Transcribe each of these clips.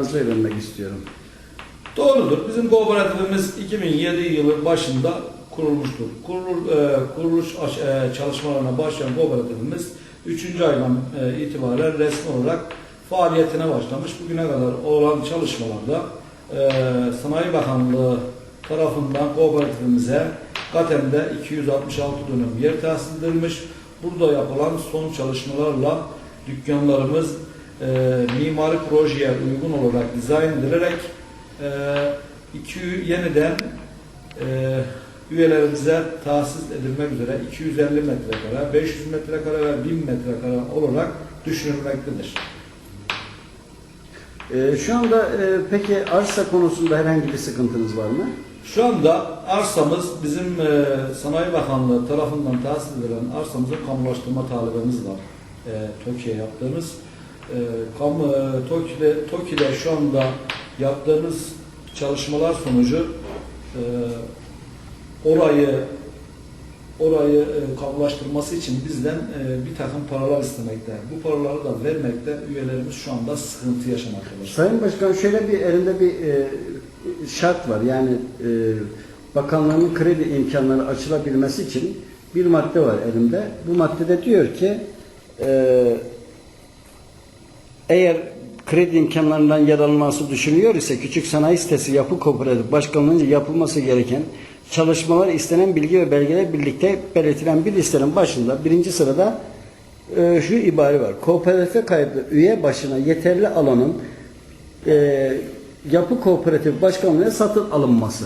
fazla öğrenmek istiyorum. Doğrudur. Bizim kooperatifimiz 2007 yılı başında kurulmuştur. Kurul, e, kuruluş e, çalışmalarına başlayan kooperatifimiz 3. aydan e, itibaren resmi olarak faaliyetine başlamış. Bugüne kadar olan çalışmalarda e, Sanayi Bakanlığı tarafından kooperatifimize Gatem'de 266 dönüm yer tahsis edilmiş. Burada yapılan son çalışmalarla dükkanlarımız e, mimari projeye uygun olarak dizayn edilerek e, iki yeniden e, üyelerimize tahsis edilmek üzere 250 metrekare, 500 metrekare ve 1000 metrekare olarak düşünülmektedir. Ee, şu anda e, peki arsa konusunda herhangi bir sıkıntınız var mı? Şu anda arsamız bizim e, Sanayi Bakanlığı tarafından tahsis edilen arsamızın kamulaştırma talebimiz var. E, TOKİ'ye yaptığımız. E, kamu, e, TOKİ'de, TOKİ'de şu anda yaptığımız çalışmalar sonucu e, orayı orayı e, kamulaştırması için bizden e, bir takım paralar istemekte. Bu paraları da vermekte üyelerimiz şu anda sıkıntı yaşamaktadır. Sayın Başkan şöyle bir elinde bir e, şart var. Yani e, bakanlığın kredi imkanları açılabilmesi için bir madde var elimde. Bu maddede diyor ki e, eğer kredi imkanlarından yararlanması düşünüyor ise küçük sanayi sitesi yapı kooperatif başkanlığınca yapılması gereken çalışmalar istenen bilgi ve belgeler birlikte belirtilen bir listenin başında birinci sırada e, şu ibare var. Kooperatife kayıtlı üye başına yeterli alanın e, yapı kooperatif başkanlığına satın alınması.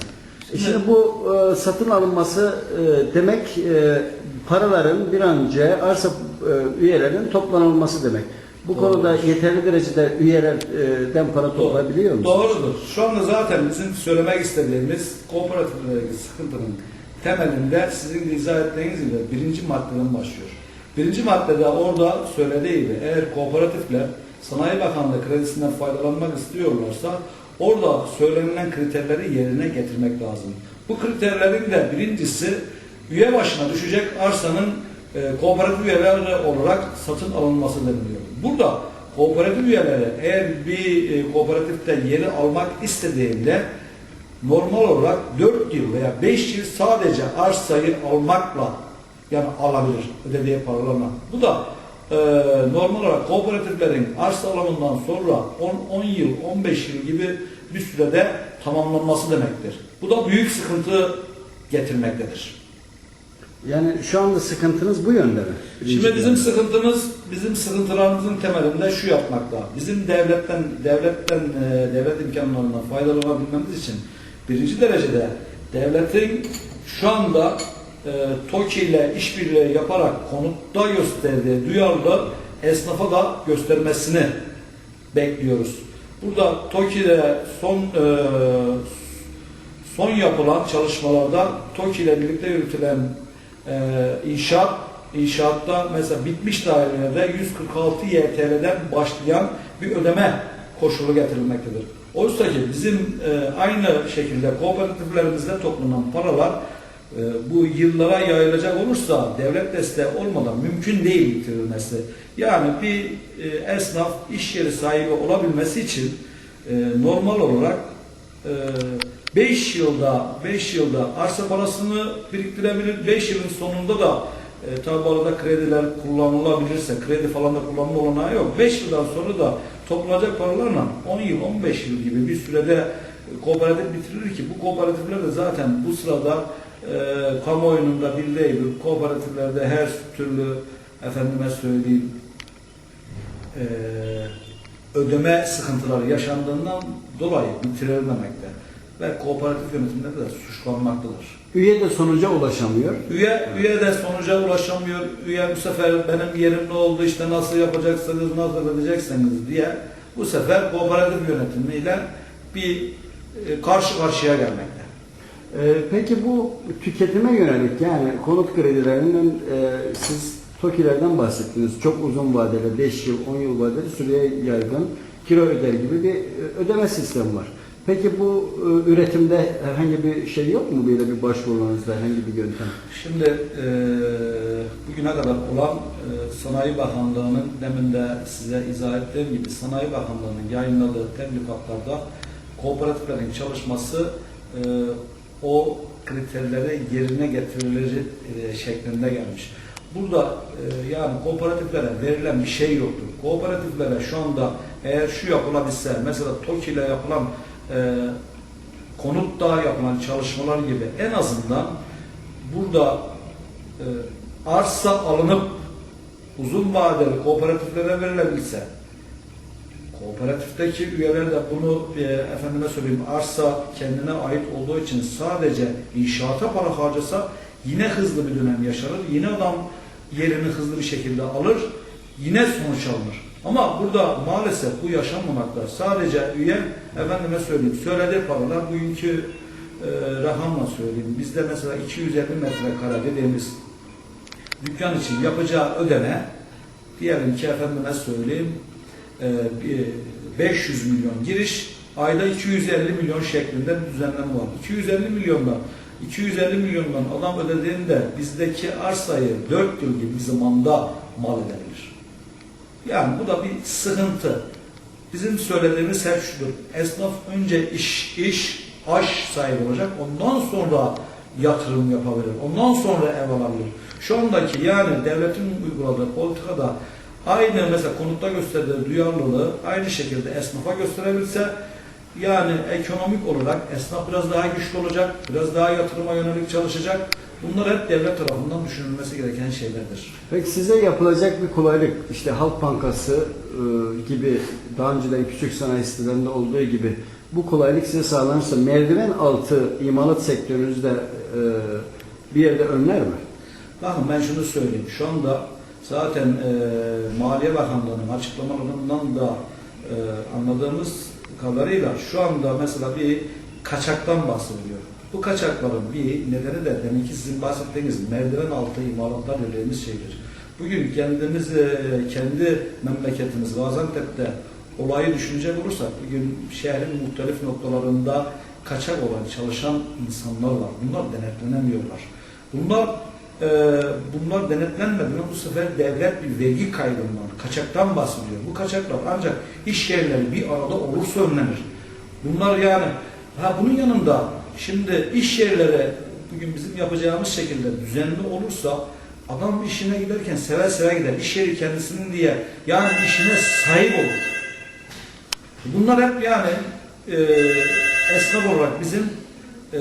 Şimdi bu e, satın alınması e, demek e, paraların bir an önce arsa e, üyelerin toplanılması demek. Bu Doğru. konuda yeterli derecede üyelerden para toplayabiliyor musunuz? Doğrudur. Şu anda zaten bizim söylemek istediğimiz kooperatiflerdeki sıkıntının temelinde sizin de izah ettiğiniz gibi birinci maddeden başlıyor. Birinci maddede orada söylediği gibi eğer kooperatifler Sanayi Bakanlığı kredisinden faydalanmak istiyorlarsa orada söylenilen kriterleri yerine getirmek lazım. Bu kriterlerin de birincisi üye başına düşecek arsanın e, kooperatif üyeleri olarak satın alınması deniliyor. Burada kooperatif üyeleri eğer bir e, kooperatifte yeri almak istediğinde normal olarak 4 yıl veya 5 yıl sadece arsayı almakla yani alabilir ödediği paralarla. Bu da e, normal olarak kooperatiflerin arsa alımından sonra 10, 10 yıl, 15 yıl gibi bir sürede tamamlanması demektir. Bu da büyük sıkıntı getirmektedir. Yani şu anda sıkıntınız bu yönde mi? Şimdi bizim sıkıntımız, bizim sıkıntılarımızın temelinde şu yapmakta. Bizim devletten, devletten, e, devlet imkanlarından faydalanabilmemiz için birinci derecede devletin şu anda e, TOKİ ile işbirliği yaparak konutta gösterdiği duyarlı esnafa da göstermesini bekliyoruz. Burada TOKİ'de son e, son yapılan çalışmalarda TOKİ ile birlikte yürütülen inşaat inşaatta mesela bitmiş dairelerde 146 YTL'den başlayan bir ödeme koşulu getirilmektedir. Oysa ki bizim e, aynı şekilde kooperatiflerimizde toplanan paralar e, bu yıllara yayılacak olursa devlet desteği olmadan mümkün değil bitirilmesi. Yani bir e, esnaf iş yeri sahibi olabilmesi için e, normal olarak 5 yılda 5 yılda arsa parasını biriktirebilir. 5 yılın sonunda da e, tabi arada krediler kullanılabilirse kredi falan da kullanma olanağı yok. 5 yıldan sonra da toplanacak paralarla 10 yıl 15 yıl gibi bir sürede e, kooperatif bitirilir ki bu kooperatifler de zaten bu sırada e, kamuoyunun da bildiği gibi kooperatiflerde her türlü efendime söyleyeyim e, ödeme sıkıntıları yaşandığından dolayı bitirilmemekte ve kooperatif yönetimleri de suçlanmaktadır. Üye de sonuca ulaşamıyor. Üye, üye de sonuca ulaşamıyor. Üye bu sefer benim yerim ne oldu işte nasıl yapacaksınız, nasıl edeceksiniz diye bu sefer kooperatif yönetimiyle bir e, karşı karşıya gelmekte. Ee, peki bu tüketime yönelik yani konut kredilerinin e, siz TOKİ'lerden bahsettiniz. Çok uzun vadeli 5 yıl 10 yıl vadeli süreye yaygın kira öder gibi bir e, ödeme sistemi var. Peki bu e, üretimde herhangi bir şey yok mu böyle bir başvurularınızda herhangi bir yöntem? Şimdi e, bugüne kadar olan e, Sanayi Bakanlığı'nın demin de size izah ettiğim gibi Sanayi Bakanlığı'nın yayınladığı tebligatlarda kooperatiflerin çalışması e, o kriterleri yerine getirileri e, şeklinde gelmiş. Burada e, yani kooperatiflere verilen bir şey yoktur. Kooperatiflere şu anda eğer şu yapılabilse mesela TOKİ ile yapılan e, konutta yapılan çalışmalar gibi en azından burada e, arsa alınıp uzun vadeli kooperatiflere verilebilse kooperatifteki üyeler de bunu e, efendime söyleyeyim arsa kendine ait olduğu için sadece inşaata para harcasa yine hızlı bir dönem yaşanır. Yine adam yerini hızlı bir şekilde alır. Yine sonuç alınır. Ama burada maalesef bu yaşanmamakta. Sadece üye efendime söyleyeyim söylediği paralar bugünkü e, rakamla söyleyeyim. Bizde mesela 250 metrekare dediğimiz dükkan için yapacağı ödeme diyelim ki efendime söyleyeyim e, bir 500 milyon giriş ayda 250 milyon şeklinde bir düzenleme var. 250 milyondan 250 milyondan adam ödediğinde bizdeki arsayı 4 yıl gibi bir zamanda mal edebilir. Yani bu da bir sıkıntı. Bizim söylediğimiz hep şudur. Esnaf önce iş, iş, aş sahibi olacak. Ondan sonra yatırım yapabilir. Ondan sonra ev alabilir. Şu andaki yani devletin uyguladığı politikada aynı mesela konutta gösterdiği duyarlılığı aynı şekilde esnafa gösterebilse yani ekonomik olarak esnaf biraz daha güçlü olacak, biraz daha yatırıma yönelik çalışacak. Bunlar hep devlet tarafından düşünülmesi gereken şeylerdir. Peki size yapılacak bir kolaylık işte Halk Bankası e, gibi daha önceden küçük sanayi sitelerinde olduğu gibi bu kolaylık size sağlanırsa merdiven altı imalat sektörünüzde e, bir yerde önler mi? Bakın ben şunu söyleyeyim. Şu anda zaten e, Maliye Bakanlığı'nın açıklamalarından da e, anladığımız kadarıyla şu anda mesela bir kaçaktan bahsediliyor. Bu kaçakların bir nedeni de demek ki sizin bahsettiğiniz merdiven altı imalatlar dediğimiz şeydir. Bugün kendimiz e, kendi memleketimiz Gaziantep'te olayı düşünecek olursak bugün şehrin muhtelif noktalarında kaçak olan çalışan insanlar var. Bunlar denetlenemiyorlar. Bunlar e, bunlar denetlenmediğinde bu sefer devlet bir vergi kaybından, kaçaktan bahsediyor. Bu kaçaklar ancak iş yerleri bir arada olursa önlenir. Bunlar yani ha bunun yanında şimdi iş yerleri bugün bizim yapacağımız şekilde düzenli olursa adam işine giderken seve seve gider. İş yeri kendisinin diye yani işine sahip olur. Bunlar hep yani e, esnaf olarak bizim e,